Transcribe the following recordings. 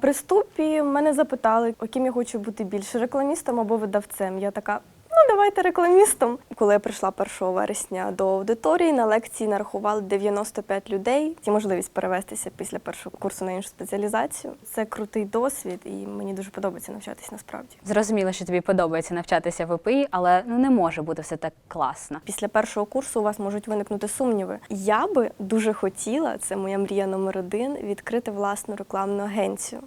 При вступі мене запитали, яким я хочу бути більше рекламістом або видавцем. Я така. Ну, давайте рекламістом. Коли я прийшла 1 вересня до аудиторії, на лекції нарахували 95 людей. Є можливість перевестися після першого курсу на іншу спеціалізацію. Це крутий досвід, і мені дуже подобається навчатись насправді. Зрозуміло, що тобі подобається навчатися в ВПІ, але ну не може бути все так класно. Після першого курсу у вас можуть виникнути сумніви. Я би дуже хотіла, це моя мрія номер один, відкрити власну рекламну агенцію.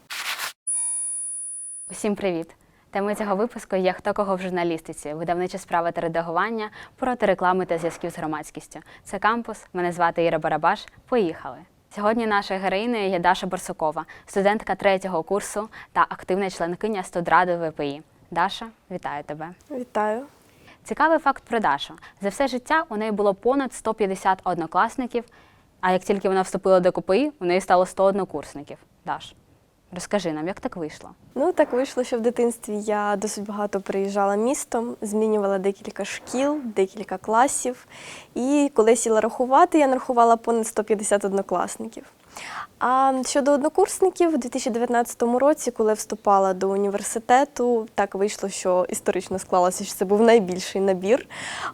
Усім привіт! Темою цього випуску є хто кого в журналістиці, видавнича справа та редагування, проти реклами та зв'язків з громадськістю. Це кампус. Мене звати Іра Барабаш. Поїхали. Сьогодні нашою героїнею є Даша Борсукова, студентка третього курсу та активна членкиня студради ВПІ. Даша, вітаю тебе. Вітаю! Цікавий факт про Дашу. За все життя у неї було понад 150 однокласників, а як тільки вона вступила до КПІ, у неї стало 100 однокурсників. Даш, розкажи нам, як так вийшло? Ну так вийшло, що в дитинстві я досить багато приїжджала містом, змінювала декілька шкіл, декілька класів. І коли сіла рахувати, я нарахувала понад 150 однокласників. А щодо однокурсників, у 2019 році, коли я вступала до університету, так вийшло, що історично склалося, що це був найбільший набір.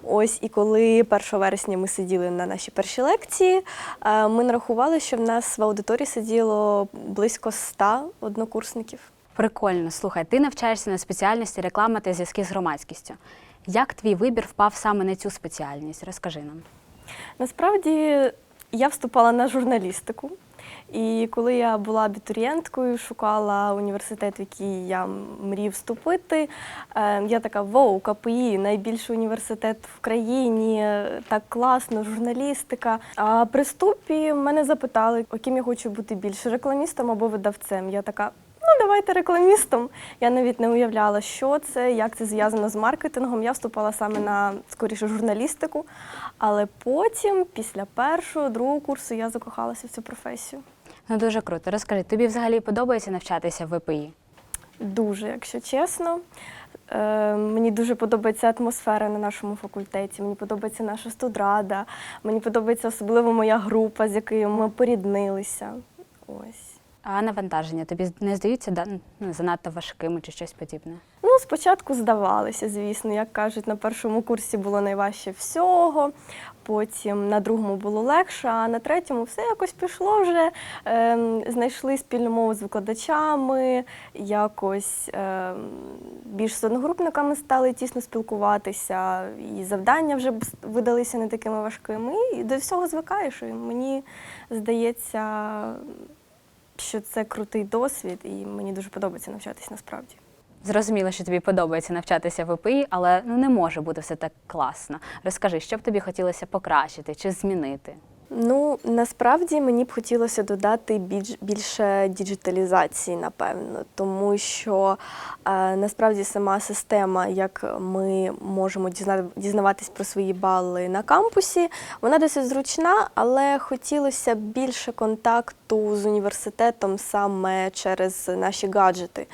Ось і коли 1 вересня ми сиділи на нашій першій лекції, е, ми нарахували, що в нас в аудиторії сиділо близько 100 однокурсників. Прикольно, слухай, ти навчаєшся на спеціальності реклама та зв'язки з громадськістю. Як твій вибір впав саме на цю спеціальність? Розкажи нам. Насправді я вступала на журналістику. І коли я була абітурієнткою, шукала університет, в який я мрію вступити, е, я така воу, КПІ, найбільший університет в країні, так класно, журналістика. А при вступі мене запитали, яким я хочу бути більше рекламістом або видавцем. Я така. Ну, давайте рекламістом. Я навіть не уявляла, що це, як це зв'язано з маркетингом. Я вступала саме на скоріше журналістику, але потім, після першого, другого курсу, я закохалася в цю професію. Ну дуже круто. Розкажи, тобі взагалі подобається навчатися в ВПІ? Дуже, якщо чесно. Е, мені дуже подобається атмосфера на нашому факультеті. Мені подобається наша студрада. Мені подобається особливо моя група, з якою ми поріднилися. Ось. А навантаження тобі не здаються да, ну, занадто важкими чи щось подібне? Ну, спочатку здавалися, звісно, як кажуть, на першому курсі було найважче всього, потім на другому було легше, а на третьому все якось пішло вже. Ем, знайшли спільну мову з викладачами, якось ем, більш з одногрупниками стали тісно спілкуватися, і завдання вже видалися не такими важкими. І до всього звикаєш. І мені здається, що це крутий досвід, і мені дуже подобається навчатись насправді. Зрозуміло, що тобі подобається навчатися в ВПІ, але ну не може бути все так класно. Розкажи, що б тобі хотілося покращити чи змінити? Ну, насправді мені б хотілося додати більш, більше діджиталізації, напевно, тому що е, насправді сама система, як ми можемо дізна, дізнаватись про свої бали на кампусі, вона досить зручна, але хотілося б більше контакту з університетом саме через наші гаджети.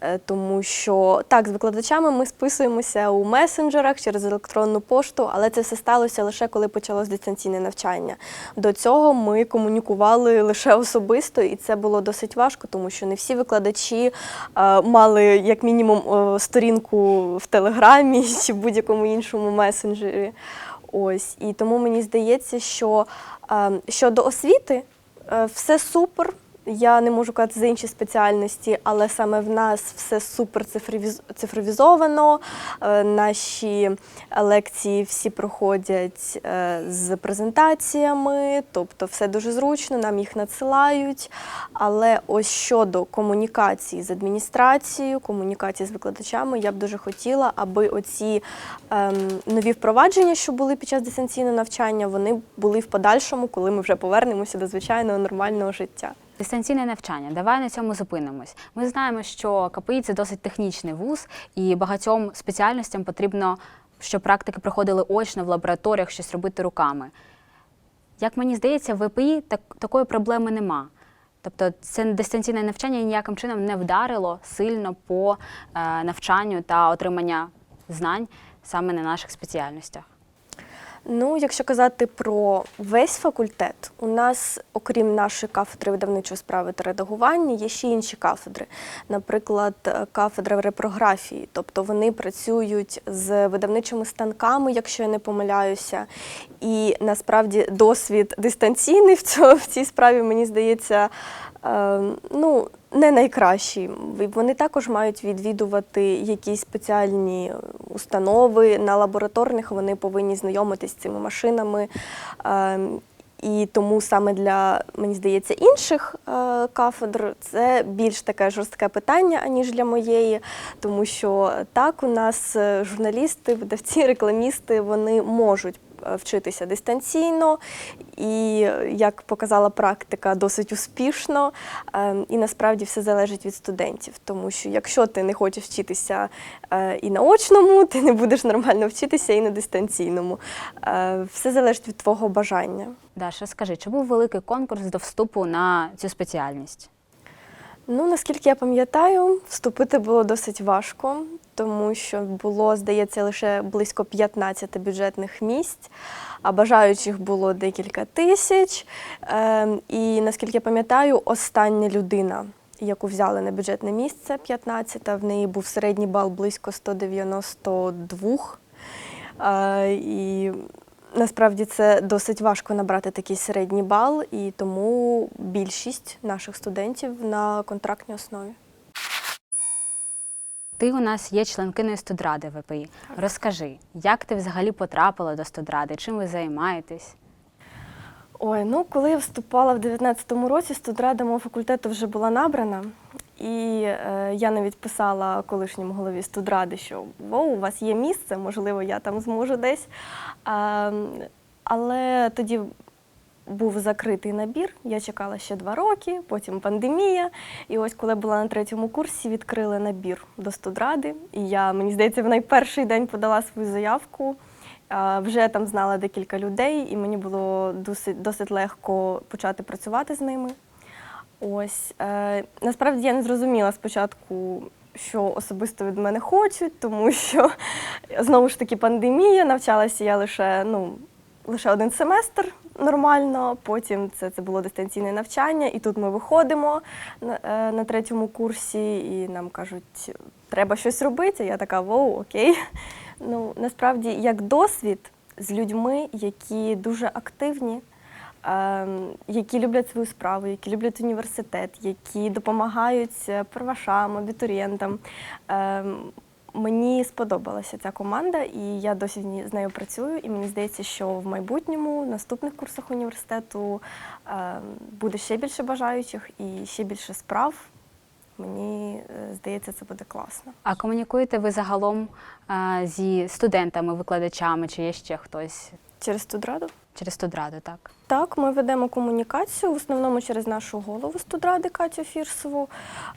Е, тому що так, з викладачами ми списуємося у месенджерах через електронну пошту, але це все сталося лише коли почалось дистанційне навчання. До цього ми комунікували лише особисто, і це було досить важко, тому що не всі викладачі е, мали як мінімум е, сторінку в Телеграмі чи будь-якому іншому месенджері. Ось і тому мені здається, що е, щодо освіти все супер. Я не можу казати за інші спеціальності, але саме в нас все супер цифровізовано. Е, Наші лекції всі проходять е, з презентаціями, тобто все дуже зручно, нам їх надсилають. Але ось щодо комунікації з адміністрацією, комунікації з викладачами, я б дуже хотіла, аби оці ем, нові впровадження, що були під час дистанційного навчання, вони були в подальшому, коли ми вже повернемося до звичайного нормального життя. Дистанційне навчання. Давай на цьому зупинимось. Ми знаємо, що КПІ це досить технічний вуз, і багатьом спеціальностям потрібно, щоб практики проходили очно в лабораторіях, щось робити руками. Як мені здається, в ВПІ так, такої проблеми нема. Тобто це дистанційне навчання ніяким чином не вдарило сильно по е, навчанню та отримання знань саме на наших спеціальностях. Ну, якщо казати про весь факультет, у нас, окрім нашої кафедри видавничої справи та редагування, є ще інші кафедри. Наприклад, е, кафедра репрографії, тобто вони працюють з видавничими станками, якщо я не помиляюся. І насправді досвід дистанційний в, цій справі, мені здається, ну, не найкращий. Вони також мають відвідувати якісь спеціальні установи. На лабораторних вони повинні знайомитись з цими машинами. Е, І тому саме для, мені здається, інших е, кафедр це більш таке жорстке питання, аніж для моєї, тому що так у нас е, журналісти, видавці, рекламісти вони можуть е, вчитися дистанційно, і е, як показала практика, досить успішно. Е, І насправді все залежить від студентів, тому що якщо ти не хочеш вчитися е, і на очному, ти не будеш нормально вчитися і на дистанційному. Е, Все залежить від твого бажання. Даша, скажи, чи був великий конкурс до вступу на цю спеціальність? Ну, наскільки я пам'ятаю, вступити було досить важко, тому що було, здається, лише близько 15 бюджетних місць, а бажаючих було декілька тисяч. Ем, І наскільки я пам'ятаю, остання людина, яку взяли на бюджетне місце, 15, в неї був середній бал близько 192. Е, І насправді це досить важко набрати такий середній бал, і тому більшість наших студентів на контрактній основі. Ти у нас є членкиною студради ВПІ. Розкажи, як ти взагалі потрапила до студради? Чим ви займаєтесь? Ой, ну коли я вступала в 19-му році, студрада мого факультету вже була набрана. І е, я навіть писала колишньому голові студради, що воу, у вас є місце, можливо, я там зможу десь. А, але тоді був закритий набір. Я чекала ще два роки, потім пандемія. І ось коли була на третьому курсі, відкрили набір до студради. І я, мені здається, в найперший день подала свою заявку. Вже там знала декілька людей, і мені було досить, досить легко почати працювати з ними. Ось е, насправді я не зрозуміла спочатку, що особисто від мене хочуть, тому що знову ж таки пандемія, навчалася я лише ну, лише один семестр нормально. Потім це, це було дистанційне навчання, і тут ми виходимо на, е, на третьому курсі, і нам кажуть, треба щось робити. Я така, воу, окей. Ну насправді як досвід з людьми, які дуже активні які люблять свою справу, які люблять університет, які допомагають е, первашам, абітурієнтам. Ем, Мені сподобалася ця команда, і я досі з нею працюю. І мені здається, що в майбутньому, в наступних курсах університету, ем, буде ще більше бажаючих і ще більше справ. Мені е, здається, це буде класно. А комунікуєте ви загалом а, зі студентами, викладачами, чи є ще хтось Через студраду? Через студраду, так? Так, ми ведемо комунікацію в основному через нашу голову студради Катю Фірсову.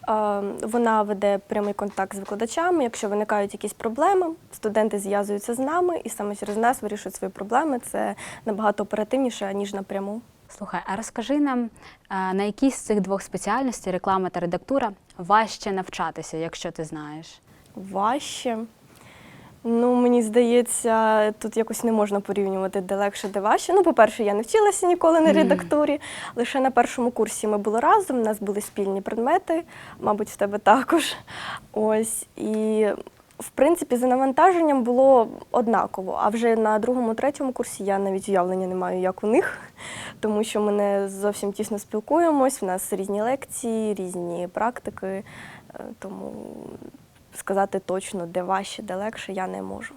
Е, Вона веде прямий контакт з викладачами. Якщо виникають якісь проблеми, студенти зв'язуються з нами і саме через нас вирішують свої проблеми. Це набагато оперативніше, ніж напряму. Слухай, а розкажи нам, на якій з цих двох спеціальностей, реклама та редактура, важче навчатися, якщо ти знаєш? Важче. Ну, мені здається, тут якось не можна порівнювати, де легше, де важче. Ну, по-перше, я не вчилася ніколи на редактурі. Лише на першому курсі ми були разом, у нас були спільні предмети, мабуть, в тебе також. Ось. І в принципі, за навантаженням було однаково. А вже на другому, третьому курсі я навіть уявлення не маю, як у них, тому що ми не зовсім тісно спілкуємось. У нас різні лекції, різні практики. Е, Тому сказати точно, де важче, де легше, я не можу.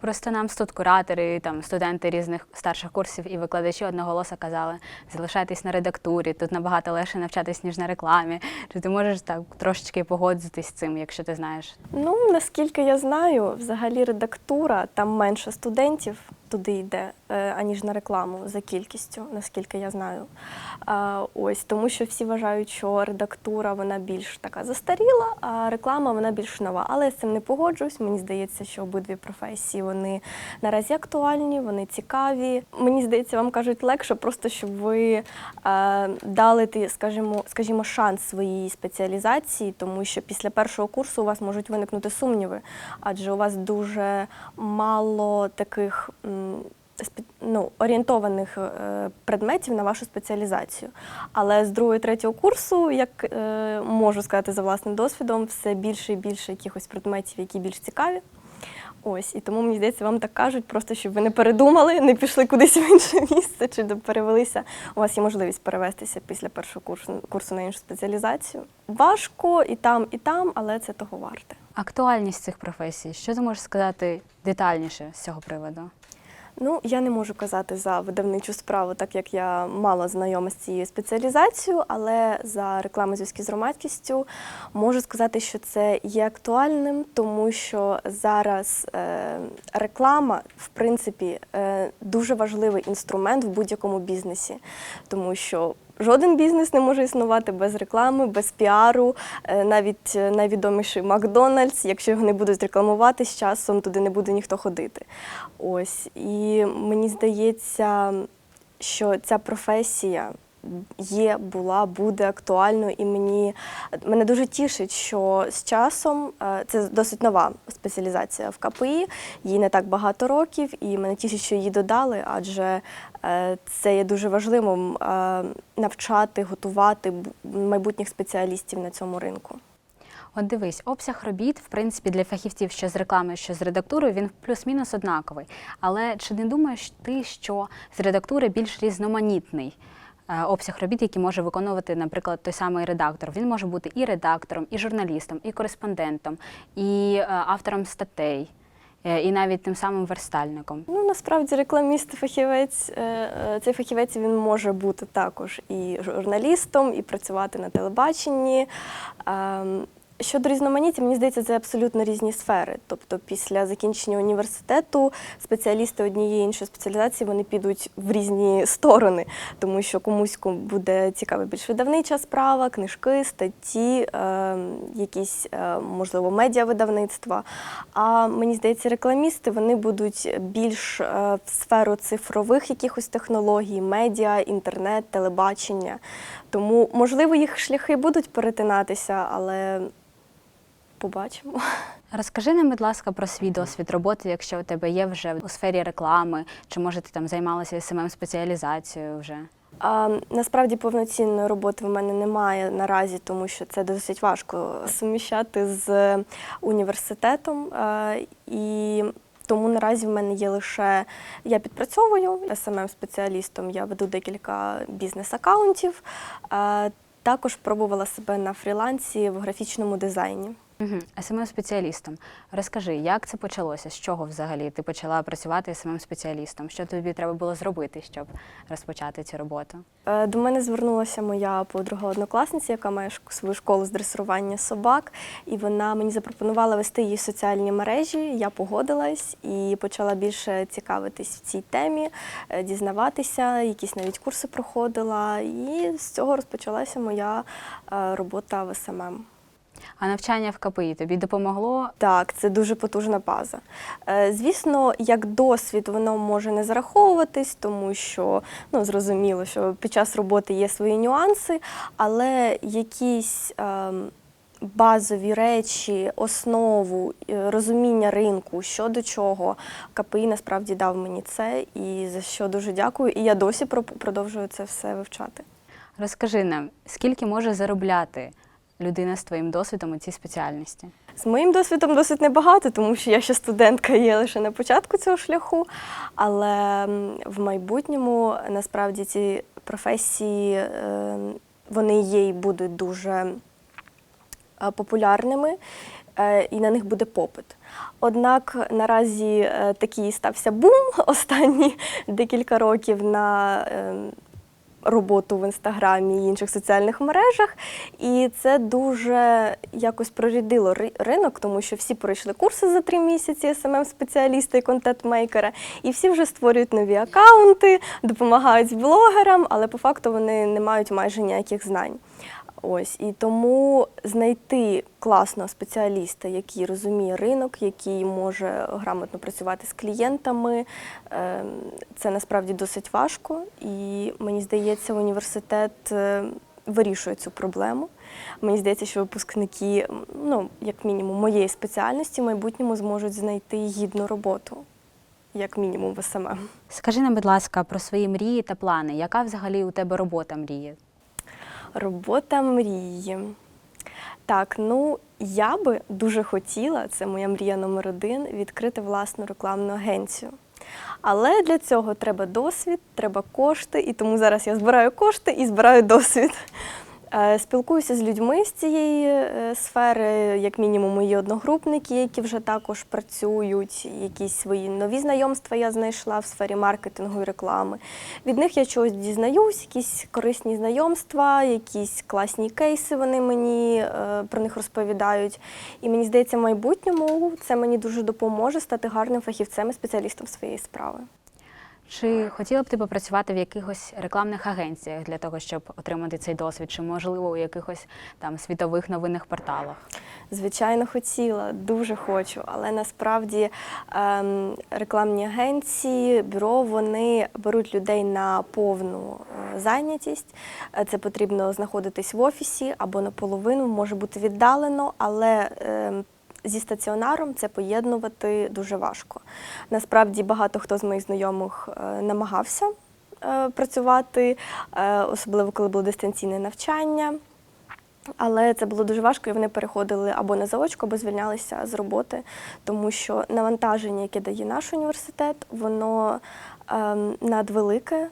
Просто нам тут куратори, там студенти різних старших курсів і викладачі одноголоса казали, залишайтесь на редактурі, тут набагато легше навчатись, ніж на рекламі. Чи ти можеш так трошечки погодитись з цим, якщо ти знаєш? Ну, наскільки я знаю, взагалі редактура, там менше студентів туди йде, е, аніж на рекламу за кількістю, наскільки я знаю. Ось, тому що всі вважають, що редактура вона більш така застаріла, а реклама вона більш нова. Але я з цим не погоджуюсь. Мені здається, що обидві професії вони наразі актуальні, вони цікаві. Мені здається, вам кажуть легше, просто щоб ви е, дали скажімо, скажімо, шанс своїй спеціалізації, тому що після першого курсу у вас можуть виникнути сумніви, адже у вас дуже мало таких. Ну, орієнтованих е, предметів на вашу спеціалізацію. Але з другого і третього курсу, як е, можу сказати за власним досвідом, все більше і більше якихось предметів, які більш цікаві. Ось, і тому мені здається, вам так кажуть, просто щоб ви не передумали, не пішли кудись в інше місце чи перевелися. У вас є можливість перевестися після першого курсу, курсу на іншу спеціалізацію. Важко і там, і там, але це того варте. Актуальність цих професій. Що ти можеш сказати детальніше з цього приводу? Ну, я не можу казати за видавничу справу, так як я мало знайома з цією спеціалізацією, але за рекламу зв'язки з громадськістю можу сказати, що це є актуальним, тому що зараз е, реклама, в принципі, е, дуже важливий інструмент в будь-якому бізнесі, тому що Жоден бізнес не може існувати без реклами, без піару. Е, Навіть е, найвідоміший Макдональдс, якщо його не будуть рекламувати, з часом туди не буде ніхто ходити. Ось і мені здається, що ця професія є, була, буде актуальною, і мені мене дуже тішить, що з часом е, це досить нова спеціалізація в КПІ, їй не так багато років, і мене тішить, що її додали, адже е, це є дуже важливим е, навчати, готувати майбутніх спеціалістів на цьому ринку. От дивись, обсяг робіт, в принципі, для фахівців, що з реклами, що з редактурою, він плюс-мінус однаковий. Але чи не думаєш ти, що з редактури більш різноманітний? Е, Обсяг робіт, який може виконувати, наприклад, той самий редактор. Він може бути і редактором, і журналістом, і кореспондентом, і е, автором статей, е, і навіть тим самим верстальником. Ну насправді рекламіст, фахівець, цей фахівець він може бути також і журналістом, і працювати на телебаченні. Щодо різноманіття, мені здається, це абсолютно різні сфери. Тобто, після закінчення університету спеціалісти однієї іншої спеціалізації вони підуть в різні сторони, тому що комусь буде цікава більш видавнича справа, книжки, статті, е, якісь е, можливо медіавидавництва. А мені здається, рекламісти вони будуть більш е, в сферу цифрових якихось технологій, медіа, інтернет, телебачення. Тому, можливо, їх шляхи будуть перетинатися, але побачимо. Розкажи нам, будь ласка, про свій досвід роботи, якщо у тебе є вже у сфері реклами, чи може ти там займалася СММ спеціалізацією вже? А, насправді повноцінної роботи в мене немає наразі, тому що це досить важко суміщати з університетом. Е, і тому наразі в мене є лише я підпрацьовую smm спеціалістом я веду декілька бізнес-акаунтів. Е, також пробувала себе на фрілансі в графічному дизайні. Угу. СММ спеціалістом. Розкажи, як це почалося? З чого взагалі ти почала працювати СММ спеціалістом? Що тобі треба було зробити, щоб розпочати цю роботу? Е, До мене звернулася моя подруга однокласниця, яка має свою школу з дресирування собак, і вона мені запропонувала вести її в соціальні мережі. Я погодилась і почала більше цікавитись в цій темі, е, дізнаватися, якісь навіть курси проходила. І з цього розпочалася моя е, робота в СММ. А навчання в КПІ тобі допомогло? Так, це дуже потужна база. Е, Звісно, як досвід воно може не зараховуватись, тому що ну зрозуміло, що під час роботи є свої нюанси, але якісь ем, базові речі, основу, е, розуміння ринку, що до чого, КПІ насправді дав мені це, і за що дуже дякую. І я досі про- продовжую це все вивчати. Розкажи нам, скільки може заробляти людина з твоїм досвідом у цій спеціальності? З моїм досвідом досить небагато, тому що я ще студентка є лише на початку цього шляху. Але в майбутньому насправді ці професії е, вони є і будуть дуже е, популярними. е, І на них буде попит. Однак наразі е, такий стався бум останні декілька років на е, роботу в інстаграмі і інших соціальних мережах. І це дуже якось прорядило ринок, тому що всі пройшли курси за три місяці смм спеціаліста і контент-мейкера, і всі вже створюють нові акаунти, допомагають блогерам, але по факту вони не мають майже ніяких знань. Ось і тому знайти класного спеціаліста, який розуміє ринок, який може грамотно працювати з клієнтами, ем, це насправді досить важко. І мені здається, університет е, вирішує цю проблему. Мені здається, що випускники, ну як мінімум, моєї спеціальності в майбутньому зможуть знайти гідну роботу як мінімум в СММ. Скажи нам, будь ласка, про свої мрії та плани. Яка взагалі у тебе робота мрії? Робота мрії. Так, ну я би дуже хотіла, це моя мрія номер один, відкрити власну рекламну агенцію. Але для цього треба досвід, треба кошти, і тому зараз я збираю кошти і збираю досвід. Е, Спілкуюся з людьми з цієї е, сфери, як мінімум, мої одногрупники, які вже також працюють. Якісь свої нові знайомства я знайшла в сфері маркетингу і реклами. Від них я чогось дізнаюсь, якісь корисні знайомства, якісь класні кейси вони мені е, про них розповідають. І мені здається, в майбутньому це мені дуже допоможе стати гарним фахівцем і спеціалістом своєї справи. Чи хотіла б ти попрацювати в якихось рекламних агенціях для того, щоб отримати цей досвід, чи можливо у якихось там світових новинних порталах? Звичайно, хотіла, дуже хочу, але насправді ем, рекламні агенції, бюро вони беруть людей на повну е, зайнятість. Е, Це потрібно знаходитись в офісі або наполовину, може бути віддалено, але ем, зі стаціонаром це поєднувати дуже важко. Насправді багато хто з моїх знайомих е, намагався е, працювати, е, особливо коли було дистанційне навчання. Але це було дуже важко, і вони переходили або на заочку, або звільнялися з роботи, тому що навантаження, яке дає наш університет, воно ем, надвелике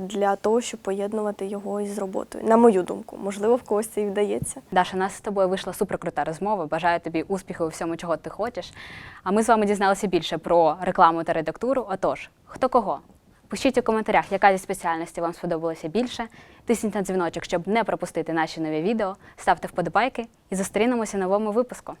для того, щоб поєднувати його із роботою. На мою думку, можливо, в когось це і вдається. Даша, нас з тобою вийшла суперкрута розмова. Бажаю тобі успіху у всьому, чого ти хочеш. А ми з вами дізналися більше про рекламу та редактуру. Отож, хто кого? Пишіть у коментарях, яка зі спеціальностей вам сподобалася більше. Тисніть на дзвіночок, щоб не пропустити наші нові відео. Ставте вподобайки і зустрінемося в новому випуску.